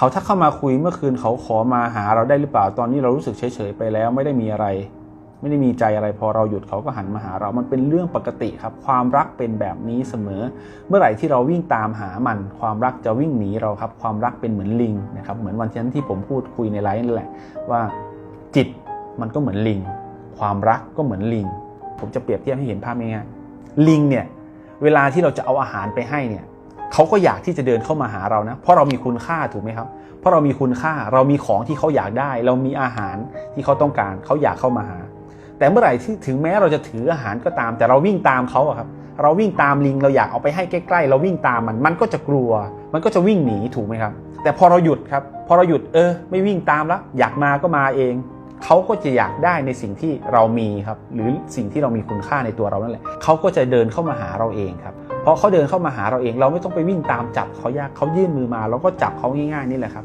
เขาถ้าเข้ามาคุยเมื่อคืนเขาขอมาหาเราได้หรือเปล่าตอนนี้เรารู้สึกเฉยๆไปแล้ว ไม่ได้มีอะไร ไม่ได้มีใจอะไร พอเราหยุดเขาก็หันมาหาเรา มันเป็นเรื่องปกติครับ ความรักเป็นแบบนี้เสมอ เมื่อไหร่ที่เราวิ่งตามหามัน ความรักจะวิ่งหนีเราครับ ความรักเป็นเหมือนลิงนะครับ เหมือนวันนั้นที่ผมพูดคุยในไลฟ์นั่นแหละ ว่าจิตมันก็เหมือนลิง ความรักก็เหมือนลิง ผมจะเปรียบเทียบให้เห็นภาพง่ายๆลิงเนี่ยเวลาที่เราจะเอาอาหารไปให้เนี่ย เขาก็อยากที่จะเดินเข้ามาหาเรานะ เพราะเรามีคุณค่าถูกไหมครับ เพราะเรามีคุณค่าเรามีของที่เขาอยากได้ เรามีอาหารที่เขาต้องการเขาอยากเข้ามาหา แต่เมื่อไหร่ที่ถึงแม้เราจะถืออาหารก็ตาม แต่เราวิ่งตามเขาอะครับ เราวิ่งตามลิงเราอยากเอาไปให้ใกล้ๆ เราวิ่งตามมันมันก็จะกลัว มันก็จะวิ่งหนีถูกไหมครับ แต่พอเราหยุดครับ พอเราหยุดเออ ไม่วิ่งตามแล้วอยากมาก็มาเองเขาก็จะอยากได้ในสิ่งที่เรามีครับ หรือสิ่งที่เรามีคุณค่าในตัวเรานั่นแหละเขาก็จะเดินเข้ามาหาเราเองครับ เพราะเขาเดินเข้ามาหาเราเอง เราไม่ต้องไปวิ่งตามจับเขายากเขายื่นมือมาเราก็จับเขาง่ายๆนี่แหละครับ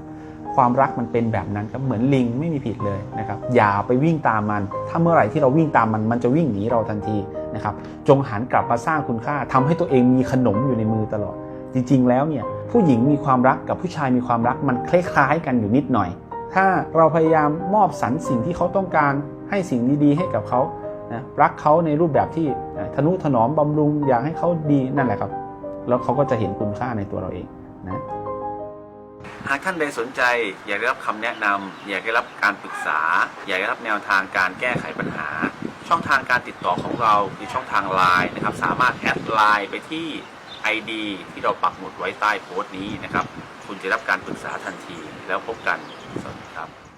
ความรักมันเป็นแบบนั้นครับเหมือนลิงไม่มีผิดเลยนะครับ อย่าไปวิ่งตามมัน ถ้าเมื่อไหร่ที่เราวิ่งตามมันมันจะวิ่งหนีเราทันทีนะครับ จงหันกลับมาสร้างคุณค่าทำให้ตัวเองมีขนมอยู่ในมือตลอด จริง ๆ แล้วเนี่ยผู้หญิงมีความรักกับผู้ชายมีความรักมันคล้ายๆกันอยู่นิดหน่อย ถ้าเราพยายามมอบสรรสิ่งที่เขาต้องการให้สิ่งดีๆ ให้กับเขา นะรักเขาในรูปแบบที่นะทนุถนอมบำรุงอยากให้เขาดีนั่นแหละครับ แล้วเขาก็จะเห็นคุณค่าในตัวเราเองนะหากท่านใดสนใจ อยากได้รับคำแนะนำอยากได้รับการปรึกษา อยากได้รับแนวทางการแก้ไขปัญหา ช่องทางการติดต่อของเราคือช่องทางไลน์นะครับ สามารถแอดไลน์ไปที่ ID ที่เราปักหมุดไว้ใต้โพสต์นี้นะครับ คุณจะรับการปรึกษาทันทีแล้วพบกันสวัสดีครับ